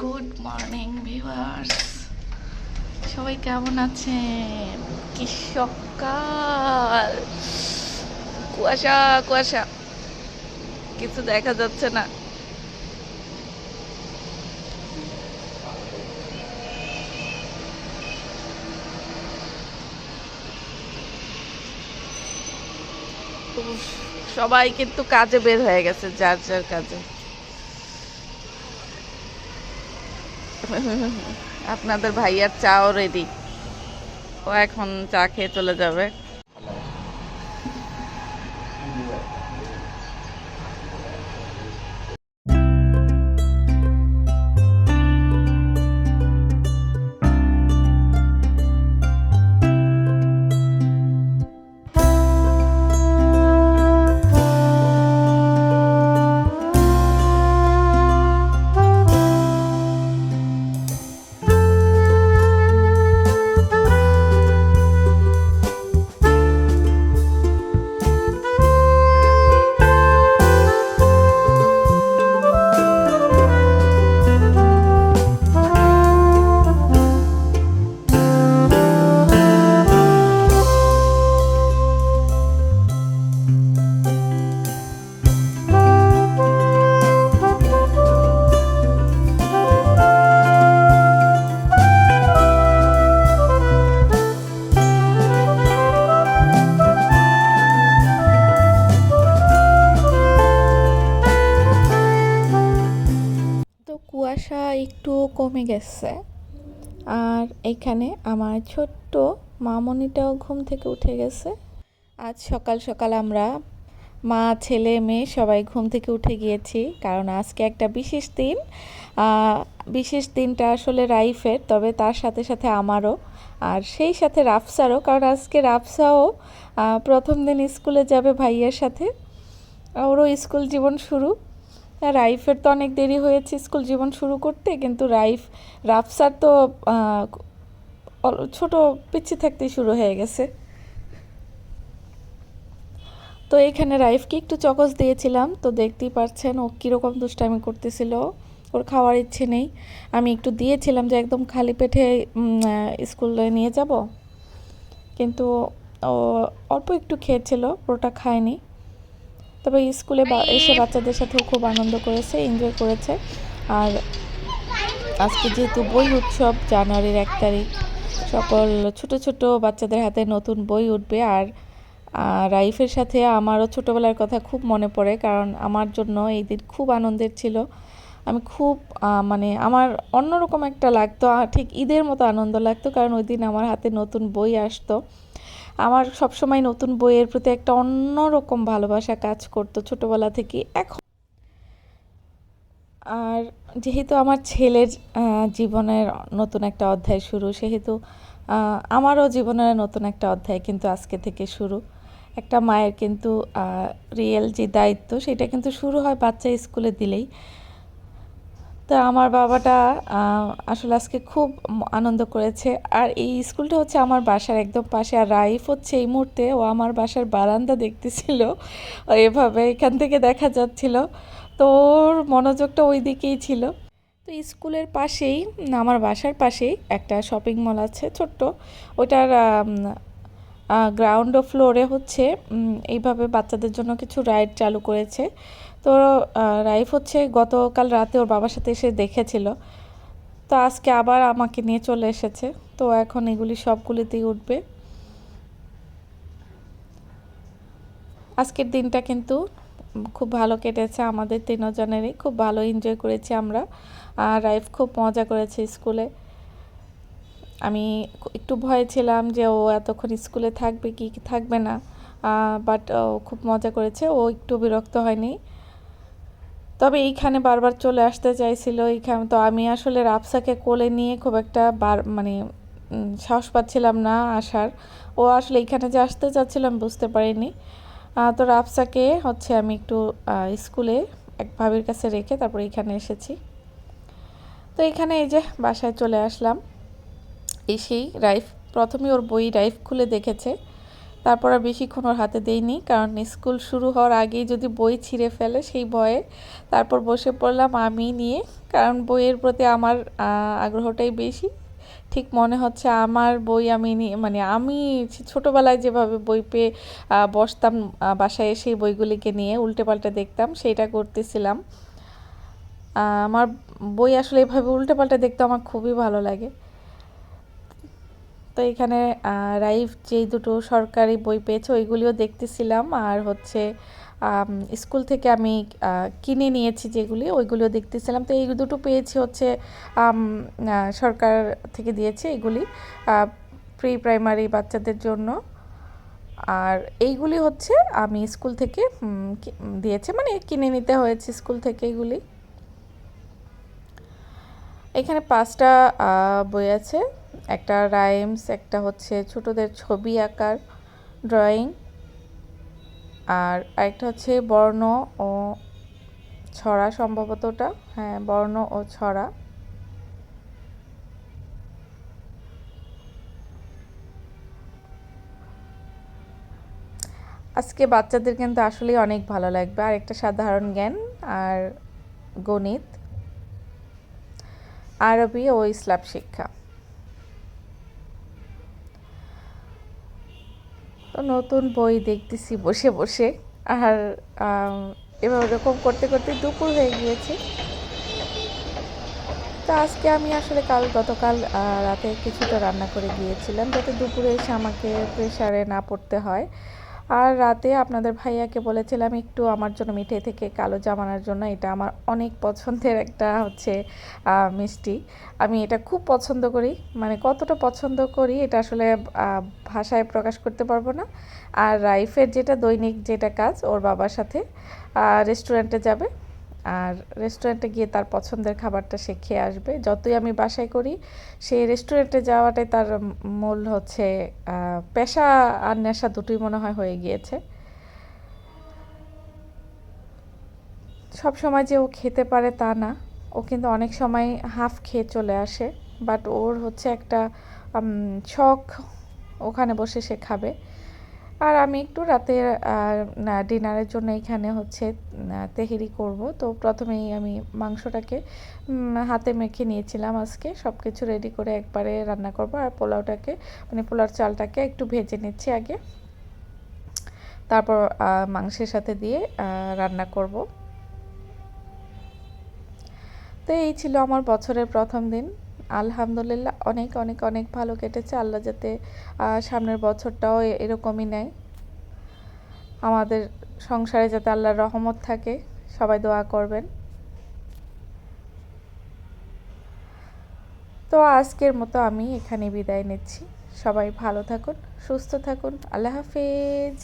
Good morning viewers সবাই কেমন আছেন? কি সকাল? কুয়াশা কুয়াশা। কিছু দেখা যাচ্ছে না। সবাই কিন্তু কাজে বের হয়ে গেছে, যার যার কাজে। আপনাদের ভাইয়ার চাও রেডি ও এখন চা খেয়ে চলে যাবে। একটু কমে গেছে। আর এখানে আমার ছোট্ট মামনিটাও ঘুম থেকে উঠে গেছে। আজ সকাল সকাল আমরা মা, ছেলে, মেয়ে সবাই ঘুম থেকে উঠে গিয়েছি। কারণ আজকে একটা বিশেষ দিন। বিশেষ দিনটা আসলে রাইফের, তবে তার সাথে সাথে আমারও। আর সেই সাথে রাফসারও, কারণ আজকে রাফসাও প্রথম দিন স্কুলে যাবে ভাইয়ের সাথে। ওরও স্কুল জীবন শুরু। রাইফের তো অনেক দেরি হয়েছে স্কুল জীবন শুরু করতে, কিন্তু রাইফ রাফসার তো ছোট পিচ্ছি থাকতেই শুরু হয়ে গেছে। তো এখানে রাইফকে একটু চকস দিয়েছিলাম, তো দেখতেই পাচ্ছেন ও কীরকম দুষ্টামি করতেছিল। ওর খাওয়ার ইচ্ছে নেই। আমি একটু দিয়েছিলাম যে একদম খালি পেটে স্কুলে নিয়ে যাব। কিন্তু ও অল্প একটু খেয়েছিল পুরোটা খায়নি। তবে স্কুলে এসে বাচ্চাদের সাথেও খুব আনন্দ করেছে এনজয় করেছে। আর আজকে যেহেতু বই উৎসব, জানুয়ারির এক তারিখ, সকল ছোট ছোট বাচ্চাদের হাতে নতুন বই উঠবে। আর রাইফের সাথে আমারও ছোটোবেলার কথা খুব মনে পড়ে, কারণ আমার জন্য এই দিন খুব আনন্দের ছিল। আমি খুব মানে আমার অন্যরকম একটা লাগতো ঠিক ঈদের মতো আনন্দ লাগতো, কারণ ওই দিন আমার হাতে নতুন বই আসতো। আমার সবসময় নতুন বইয়ের প্রতি একটা অন্যরকম ভালোবাসা কাজ করতো ছোটবেলা থেকে। এখন আর যেহেতু আমার ছেলের জীবনের নতুন একটা অধ্যায় শুরু, সেহেতু আমারও জীবনের নতুন একটা অধ্যায় কিন্তু আজকে থেকে শুরু। একটা মায়ের কিন্তু রিয়েল যে দায়িত্ব, সেটা কিন্তু শুরু হয় বাচ্চা স্কুলে দিলেই। তো আমার বাবাটা আসলে আজকে খুব আনন্দ করেছে। আর এই স্কুলটা হচ্ছে আমার বাসার একদম পাশে। আর রাইফ হচ্ছে এই মুহূর্তে ও আমার বাসার বারান্দা দেখতেছিল। এভাবে এখান থেকে দেখা যাচ্ছিল। তো ওর মনোযোগটা ওই দিকেই ছিল। তো স্কুলের পাশেই, আমার বাসার পাশেই একটা শপিং মল আছে ছোট্ট। ওটার গ্রাউন্ড ফ্লোরে হচ্ছে এইভাবে বাচ্চাদের জন্য কিছু রাইড চালু করেছে। তো রাইফ হচ্ছে গতকাল রাতে ওর বাবার সাথে এসে দেখেছিল। তো আজকে আবার আমাকে নিয়ে চলে এসেছে। তো এখন এগুলি সবগুলিতেই উঠবে। আজকের দিনটা কিন্তু খুব ভালো কেটেছে আমাদের তিনজনেরই। খুব ভালো এনজয় করেছি আমরা। আর রাইফ খুব মজা করেছে স্কুলে। আমি একটু ভয়ে ছিলাম যে ও এতক্ষণ স্কুলে থাকবে কি থাকবে না। বাট ও খুব মজা করেছে। ও একটু বিরক্ত হয়নি। তবে এইখানে বারবার চলে আসতে চাইছিল, এইখানে তো আমি আসলে রাফসাকে কোলে নিয়ে খুব একটা বার মানে সাহস পাচ্ছিলাম না আসার। ও আসলে এইখানে যে আসতে চাচ্ছিলাম বুঝতে পারিনি। তো রাফসাকে হচ্ছে আমি একটু স্কুলে এক ভাবির কাছে রেখে তারপর এখানে এসেছি। তো এখানে এই যে বাসায় চলে আসলাম। এসেই রাইফ প্রথমে ওর বই রাইফ খুলে দেখেছে। তারপর আর বেশিক্ষণ ওর হাতে দেইনি, কারণ স্কুল শুরু হওয়ার আগেই যদি বই ছিঁড়ে ফেলে সেই ভয়ে তারপর বসে পড়লাম আমি নিয়ে, কারণ বইয়ের প্রতি আমার আগ্রহটাই বেশি। ঠিক মনে হচ্ছে আমার বই আমি মানে আমি ছোটোবেলায় যেভাবে বই পেয়ে বসতাম বাসায় এসে বইগুলিকে নিয়ে উল্টে পাল্টে দেখতাম, সেইটা করতেছিলাম। আমার বই আসলে এভাবে উল্টে পাল্টে দেখতে আমার খুবই ভালো লাগে। তো এখানে রাইফ যেই দুটো সরকারি বই পেয়েছে ওইগুলিও দেখতেছিলাম। আর হচ্ছে স্কুল থেকে আমি কিনে নিয়েছি যেগুলি, ওইগুলিও দেখতেছিলাম। তো এই দুটো পেয়েছি হচ্ছে সরকার থেকে দিয়েছে এগুলি প্রি প্রাইমারি বাচ্চাদের জন্য। আর এইগুলি হচ্ছে আমি স্কুল থেকে দিয়েছে মানে কিনে নিতে হয়েছে স্কুল থেকে এগুলি। এখানে পাঁচটা বই আছে। একটা রাইমস একটা হচ্ছে ছোটদের ছবি আঁকার ড্রয়িং আর একটা হচ্ছে বর্ণ ও ছড়া সম্ভবতটা। হ্যাঁ বর্ণ ও ছড়া। আজকে বাচ্চাদের কিন্তু আসলেই অনেক ভালো লাগবে। আর একটা সাধারণ জ্ঞান আর গণিত, আরবি ও ইসলাম শিক্ষা। তো নতুন বই দেখতেছি বসে বসে। আর এবার এরকম করতে করতে দুপুর হয়ে গিয়েছে। তো আজকে আমি আসলে কাল, গতকাল রাতে কিছুটা রান্না করে গিয়েছিলাম। যাতে দুপুরে এসে আমাকে প্রেশারে না পড়তে হয়। আর রাতে আপনাদের ভাইয়াকে বলেছিলাম, একটু আমার জন্য মিঠাই থেকে কালো জামানার জন্য। এটা আমার অনেক পছন্দের একটা হচ্ছে মিষ্টি। আমি এটা খুব পছন্দ করি। মানে কতটা পছন্দ করি এটা আসলে ভাষায় প্রকাশ করতে পারব না। আর রাইফের যেটা দৈনিক যেটা কাজ, ওর বাবার সাথে রেস্টুরেন্টে যাবে। আর রেস্টুরেন্টে গিয়ে তার পছন্দের খাবারটা সে খেয়ে আসবে। যতই আমি বাসায় করি, সেই রেস্টুরেন্টে যাওয়াটাই তার মূল হচ্ছে পেশা আর নেশা দুটোই মনে হয় হয়ে গিয়েছে। সব সময় যে ও খেতে পারে তা না। ও কিন্তু অনেক সময় হাফ খেয়ে চলে আসে বাট ওর হচ্ছে একটা শখ, ওখানে বসে সে খাবে। আর আমি একটু রাতে ডিনারের জন্য এখানে হচ্ছে তেহেরি করব। তো প্রথমেই আমি মাংসটাকে হাতে মেখে নিয়েছিলাম আজকে। সব কিছু রেডি করে একবারে রান্না করব। আর পোলাওটাকে মানে পোলাওর চালটাকে একটু ভেজে নিচ্ছি আগে। তারপর মাংসের সাথে দিয়ে রান্না করব। তো এই ছিল আমার বছরের প্রথম দিন। আলহামদুলিল্লাহ, অনেক অনেক অনেক ভালো কেটেছে। আল্লাহ যাতে সামনের বছরটাও এরকমই নেয়। আমাদের সংসারে যাতে আল্লাহর রহমত থাকে, সবাই দোয়া করবেন। তো আজকের মতো আমি এখানে বিদায় নিচ্ছি। সবাই ভালো থাকুন, সুস্থ থাকুন। আল্লাহ হাফেজ।